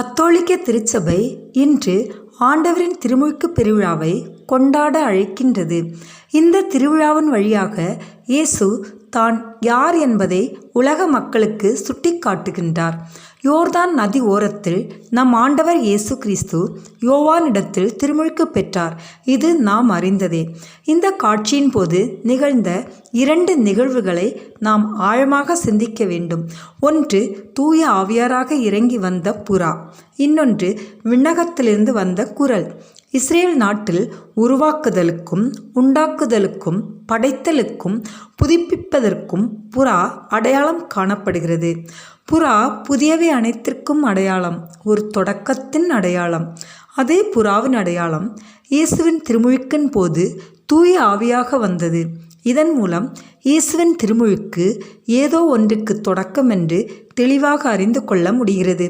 கத்தோலிக்க திருச்சபை இன்று ஆண்டவரின் திருமுழுக்கு பெருவிழாவை கொண்டாட அழைக்கின்றது. இந்த திருவிழாவின் வழியாக இயேசு தான் யார் என்பதை உலக மக்களுக்கு சுட்டிக்காட்டுகின்றார். யோர்தான் நதி ஓரத்தில் நம் ஆண்டவர் இயேசு கிறிஸ்து யோவானிடத்தில் திருமுழுக்கு பெற்றார். இது நாம் அறிந்ததே. இந்த காட்சியின் போது நிகழ்ந்த இரண்டு நிகழ்வுகளை நாம் ஆழமாக சிந்திக்க வேண்டும். ஒன்று தூய ஆவியாராக இறங்கி வந்த புறா. இன்னொன்று விண்ணகத்திலிருந்து வந்த குரல். இஸ்ரேல் நாட்டில் உருவாக்குதலுக்கும் உண்டாக்குதலுக்கும் படைத்தலுக்கும் புதுப்பிப்பதற்கும் புறா அடையாளம் காணப்படுகிறது. புறா புதியவை அனைத்திற்கும் அடையாளம் ஒரு தொடக்கத்தின் அடையாளம். அதே புறாவின் அடையாளம் இயேசுவின் திருமுழுக்கின் போது தூய ஆவியாக வந்தது. இதன் மூலம் இயேசுவின் திருமுழுக்கு ஏதோ ஒன்றுக்கு தொடக்கம் என்று தெளிவாக அறிந்து கொள்ள முடிகிறது.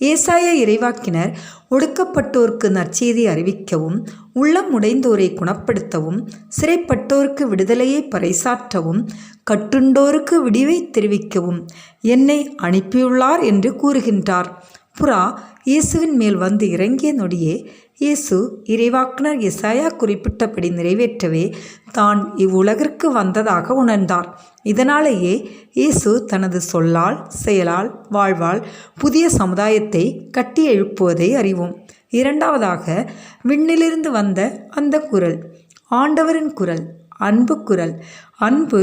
ஏசாய இறைவாக்கினர் ஒடுக்கப்பட்டோருக்கு நற்செய்தி அறிவிக்கவும் உள்ளம் உடைந்தோரை குணப்படுத்தவும் சிறைப்பட்டோருக்கு விடுதலையை பறைசாற்றவும் கட்டுண்டோருக்கு விடிவை தெரிவிக்கவும் என்னை அனுப்பியுள்ளார் என்று கூறுகின்றார். புறா இயேசுவின் மேல் வந்து இறங்கிய நொடியே இயேசு இறைவாக்குனர் இசாயா குறிப்பிட்டபடி நிறைவேற்றவே தான் இவ்வுலகிற்கு வந்ததாக உணர்ந்தார். இதனாலேயே இயேசு தனது சொல்லால் செயலால் வாழ்வால் புதிய சமுதாயத்தை கட்டி எழுப்புவதை அறிவோம். இரண்டாவதாக விண்ணிலிருந்து வந்த அந்த குரல் ஆண்டவரின் குரல் அன்பு குரல் அன்பு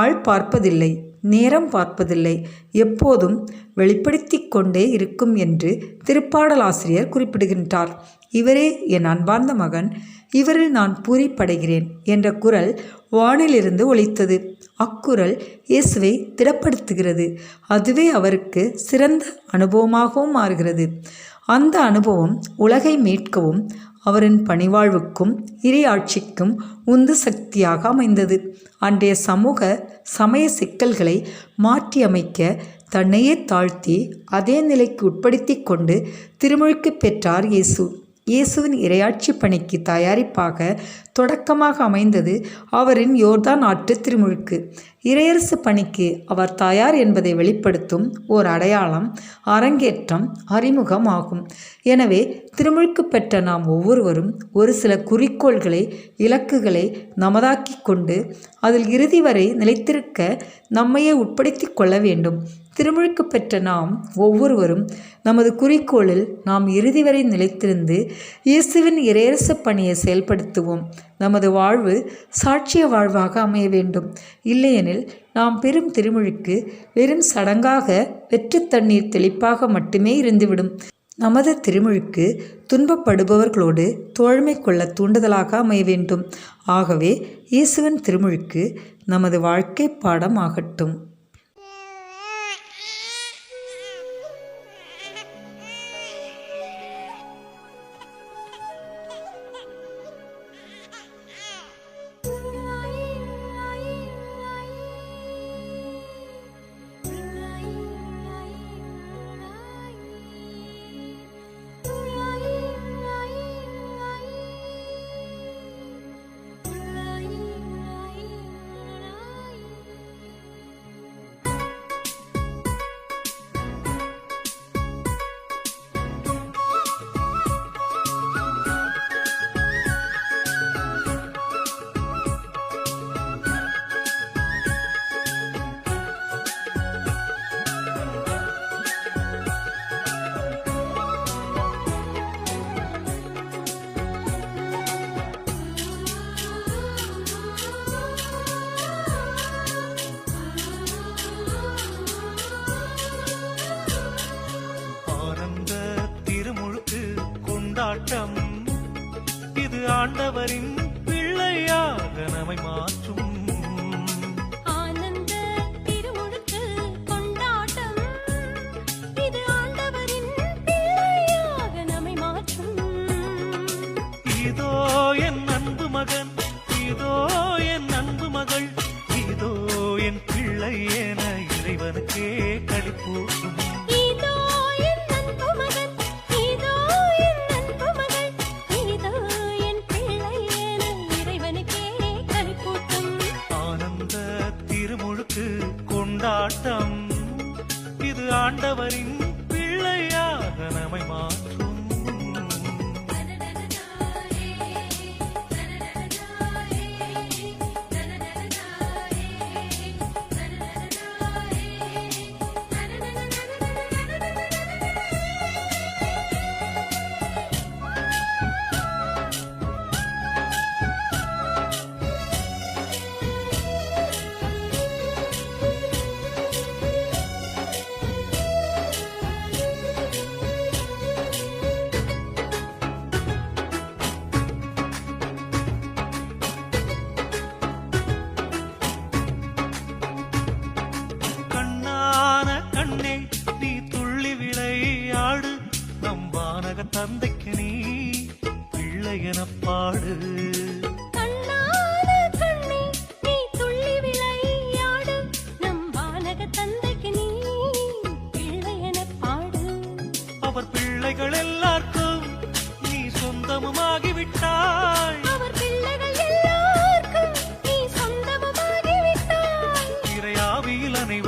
ஆள் பார்ப்பதில்லை. நேரம் பார்ப்பதில்லை. எப்போதும் வெளிப்படுத்தி கொண்டே இருக்கும் என்று திருப்பாடலாசிரியர் குறிப்பிடுகின்றார். இவரே என் அன்பார்ந்த மகன். இவரில் நான் பூரிப்படைகிறேன் என்ற குரல் வானிலிருந்து ஒலித்தது. அக்குரல் இயேசுவை திடப்படுத்துகிறது. அதுவே அவருக்கு சிறந்த அனுபவமாகவும் மாறுகிறது. அந்த அனுபவம் உலகை மீட்கவும் அவரின் பணிவாழ்வுக்கும் இரையாட்சிக்கும் உந்து சக்தியாக அமைந்தது. அன்றைய சமூக சமய சிக்கல்களை மாற்றியமைக்க தன்னையே தாழ்த்தி அதே நிலைக்கு உட்படுத்தி கொண்டு திருமுழுக்கு பெற்றார் இயேசு. இயேசுவின் இரையாட்சி பணிக்கு தயாரிப்பாக தொடக்கமாக அமைந்தது அவரின் யோர்தான் ஆற்று திருமுழுக்கு. இறையரசு பணிக்கு அவர் தயார் என்பதை வெளிப்படுத்தும் ஓர் அடையாளம் அரங்கேற்றம் அறிமுகம் ஆகும். எனவே திருமுழுக்கு பெற்ற நாம் ஒவ்வொருவரும் ஒரு சில குறிக்கோள்களை இலக்குகளை நமதாக்கி கொண்டு அதில் இறுதி வரை நிலைத்திருக்க நம்மையே உட்படுத்தி கொள்ள வேண்டும். திருமுழுக்கு பெற்ற நாம் ஒவ்வொருவரும் நமது குறிக்கோளில் நாம் இறுதி வரை நிலைத்திருந்து இயேசுவின் இரையரச பணியை செயல்படுத்துவோம். நமது வாழ்வு சாட்சிய வாழ்வாக அமைய வேண்டும். இல்லையெனில் நாம் பெரும் திருமுழுக்கு வெறும் சடங்காக வெற்று தண்ணீர் தெளிப்பாக மட்டுமே இருந்துவிடும். நமது திருமுழுக்கு துன்பப்படுபவர்களோடு தோழமை கொள்ள தூண்டுதலாக அமைய வேண்டும். ஆகவே இயேசுவின் திருமுழுக்கு நமது வாழ்க்கை பாடம்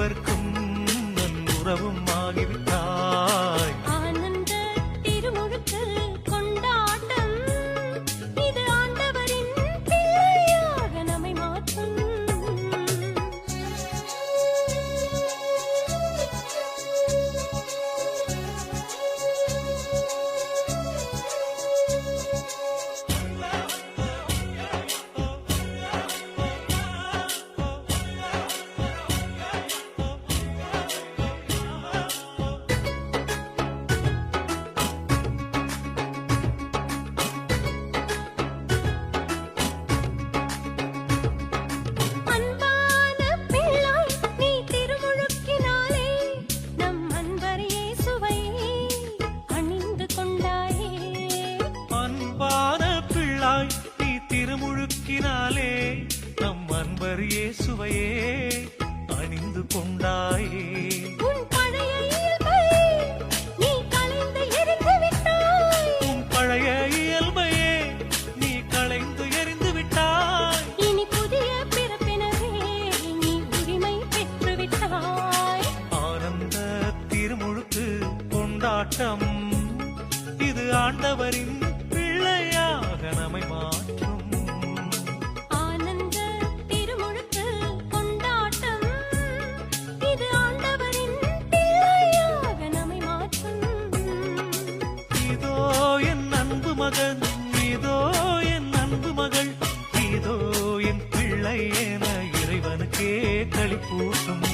tuerco கொண்டாட்டம். இது ஆண்டவரின் பிள்ளையாக நம்மை மாற்றும். ஆனந்த திருமுழுக்கு கொண்டாட்டம். இது ஆண்டவரின் பிள்ளையாக நம்மை மாற்றும். இதோ என் அன்பு மகன் இதோ என் அன்பு மகள் இதோ என் பிள்ளை என இறைவனுக்கே களிப்பூட்டும்